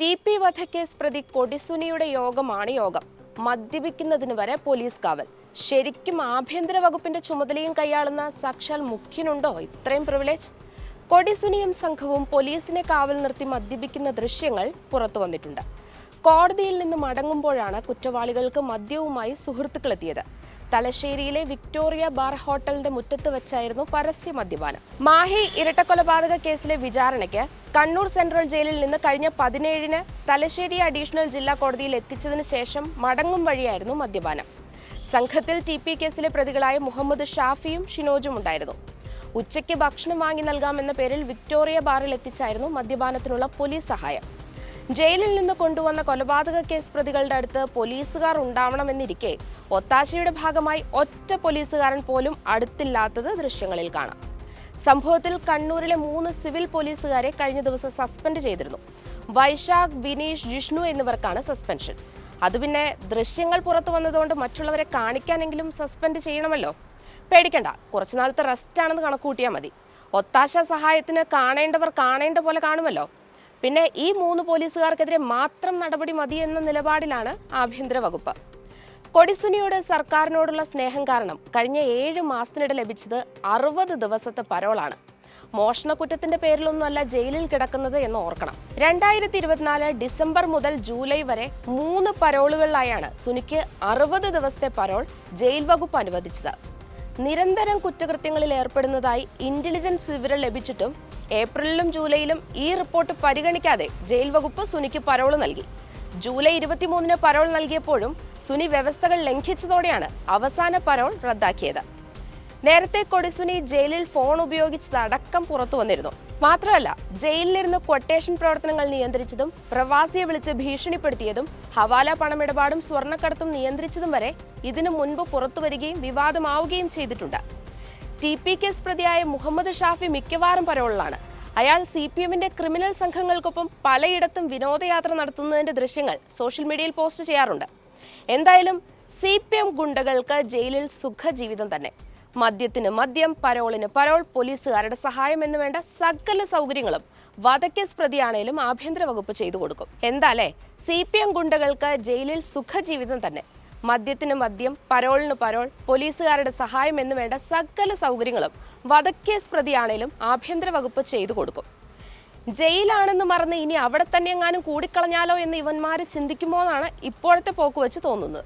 T P വധക്കേസ് പ്രതി കൊടിസുനിയുടെ യോഗമാണ് യോഗം. മദ്യപിക്കുന്നതിന് വരെ പോലീസ് കാവൽ. ശരിക്കും ആഭ്യന്തര വകുപ്പിന്റെ ചുമതലയും കൈയാളുന്ന സാക്ഷാൽ മുഖ്യനുണ്ടോ? ഇത്രയും പ്രിവിലേജ് കൊടിസുനിയും സംഘവും പോലീസിനെ കാവൽ നിർത്തി മദ്യപിക്കുന്ന ദൃശ്യങ്ങൾ പുറത്തു വന്നിട്ടുണ്ട്. കോടതിയിൽ നിന്ന് മടങ്ങുമ്പോഴാണ് കുറ്റവാളികൾക്ക് മദ്യവുമായി സുഹൃത്തുക്കളെത്തിയത്. തലശ്ശേരിയിലെ വിക്ടോറിയ ബാർ ഹോട്ടലിന്റെ മുറ്റത്ത് വെച്ചായിരുന്നു പരസ്യ മദ്യപാനം. മാഹി ഇരട്ടക്കൊലപാതക കേസിലെ വിചാരണയ്ക്ക് കണ്ണൂർ സെൻട്രൽ ജയിലിൽ നിന്ന് കഴിഞ്ഞ പതിനേഴിന് തലശ്ശേരി അഡീഷണൽ ജില്ലാ കോടതിയിൽ എത്തിച്ചതിന് ശേഷം മടങ്ങും വഴിയായിരുന്നു മദ്യപാനം. സംഘത്തിൽ ടി പി കേസിലെ പ്രതികളായ മുഹമ്മദ് ഷാഫിയും ഷിനോജും ഉണ്ടായിരുന്നു. ഉച്ചയ്ക്ക് ഭക്ഷണം വാങ്ങി നൽകാമെന്ന പേരിൽ വിക്ടോറിയ ബാറിൽ എത്തിച്ചായിരുന്നു മദ്യപാനത്തിനുള്ള പോലീസ് സഹായം. ജയിലിൽ നിന്ന് കൊണ്ടുവന്ന കൊലപാതക കേസ് പ്രതികളുടെ അടുത്ത് പോലീസുകാർ ഉണ്ടാവണമെന്നിരിക്കെ ഒത്താശയുടെ ഭാഗമായി ഒറ്റ പോലീസുകാരൻ പോലും അടുത്തില്ലാത്തത് ദൃശ്യങ്ങളിൽ കാണാം. സംഭവത്തിൽ കണ്ണൂരിലെ മൂന്ന് സിവിൽ പോലീസുകാരെ കഴിഞ്ഞ ദിവസം സസ്പെൻഡ് ചെയ്തിരുന്നു. വൈശാഖ് വിനീഷ് ജിഷ്ണു എന്നിവർക്കാണ് സസ്പെൻഷൻ. അത് പിന്നെ ദൃശ്യങ്ങൾ പുറത്തു വന്നതുകൊണ്ട് മറ്റുള്ളവരെ കാണിക്കാനെങ്കിലും സസ്പെൻഡ് ചെയ്യണമല്ലോ? പേടിക്കണ്ട. കുറച്ചുനാളത്തെ റെസ്റ്റ് ആണെന്ന് കണക്കൂട്ടിയാൽ മതി. ഒത്താശ സഹായത്തിന് കാണേണ്ടവർ കാണേണ്ട പോലെ കാണുമല്ലോ? പിന്നെ ഈ മൂന്ന് പോലീസുകാർക്കെതിരെ മാത്രം നടപടി മതി എന്ന നിലപാടിലാണ് ആഭ്യന്തര വകുപ്പ്. കൊടിസുനിയോട് സർക്കാരിനോടുള്ള സ്നേഹം കാരണം കഴിഞ്ഞ ഏഴ് മാസത്തിനിടെ ലഭിച്ചത് അറുപത് ദിവസത്തെ പരോളാണ്. മോഷണക്കുറ്റത്തിന്റെ പേരിലൊന്നുമല്ല ജയിലിൽ കിടക്കുന്നത് എന്ന് ഓർക്കണം. രണ്ടായിരത്തി ഇരുപത്തിനാല് ഡിസംബർ മുതൽ ജൂലൈ വരെ മൂന്ന് പരോളുകളിലായാണ് സുനിക്ക് അറുപത് ദിവസത്തെ പരോൾ ജയിൽ വകുപ്പ് അനുവദിച്ചത്. നിരന്തരം കുറ്റകൃത്യങ്ങളിൽ ഏർപ്പെടുന്നതായി ഇന്റലിജൻസ് വിവരം ലഭിച്ചിട്ടും ഏപ്രിലിലും ജൂലൈയിലും ഈ റിപ്പോർട്ട് പരിഗണിക്കാതെ ജയിൽ വകുപ്പ് സുനിക്ക് പരോൾ നൽകി. ജൂലൈ ഇരുപത്തിമൂന്നിന് പരോൾ നൽകിയപ്പോഴും സുനി വ്യവസ്ഥകൾ ലംഘിച്ചതോടെയാണ് അവസാന പരോൾ റദ്ദാക്കിയത്. നേരത്തെ കൊടിസുനി ജയിലിൽ ഫോൺ ഉപയോഗിച്ചതടക്കം പുറത്തു വന്നിരുന്നു. മാത്രമല്ല ജയിലിലിരുന്ന് ക്വട്ടേഷൻ പ്രവർത്തനങ്ങൾ നിയന്ത്രിച്ചതും പ്രവാസിയെ വിളിച്ച് ഭീഷണിപ്പെടുത്തിയതും ഹവാല പണമിടപാടും സ്വർണക്കടത്തും നിയന്ത്രിച്ചതും വരെ ഇതിനു മുൻപ് പുറത്തുവരികയും വിവാദമാവുകയും ചെയ്തിട്ടുണ്ട്. ടി പി കേസ് പ്രതിയായ മുഹമ്മദ് ഷാഫി മിക്കവാറും പരോളിലാണ്. അയാൾ സി പി എമ്മിന്റെ ക്രിമിനൽ സംഘങ്ങൾക്കൊപ്പം പലയിടത്തും വിനോദയാത്ര നടത്തുന്നതിന്റെ ദൃശ്യങ്ങൾ സോഷ്യൽ മീഡിയയിൽ പോസ്റ്റ് ചെയ്യാറുണ്ട്. എന്തായാലും സി പി എം ഗുണ്ടകൾക്ക് ജയിലിൽ സുഖജീവിതം തന്നെ. മദ്യത്തിന് മദ്യം പരോളിന് പരോൾ പോലീസുകാരുടെ സഹായം എന്ന് വേണ്ട സകല സൗകര്യങ്ങളും വധക്കേസ് പ്രതിയാണേലും ആഭ്യന്തര വകുപ്പ് ചെയ്തു കൊടുക്കും. എന്താലേ? സി പി എം ഗുണ്ടകൾക്ക് ജയിലിൽ സുഖജീവിതം തന്നെ. മദ്യത്തിന് മദ്യം പരോളിന് പരോൾ പോലീസുകാരുടെ സഹായം എന്ന് വേണ്ട സകല സൗകര്യങ്ങളും വധക്കേസ് പ്രതിയാണേലും ആഭ്യന്തര വകുപ്പ് ചെയ്തു കൊടുക്കും. ജയിലാണെന്ന് മറന്ന് ഇനി അവിടെ തന്നെ എങ്ങാനും കൂടിക്കളഞ്ഞാലോ എന്ന് ഇവന്മാര് ചിന്തിക്കുമോ എന്നാണ് ഇപ്പോഴത്തെ പോക്ക് വെച്ച് തോന്നുന്നത്.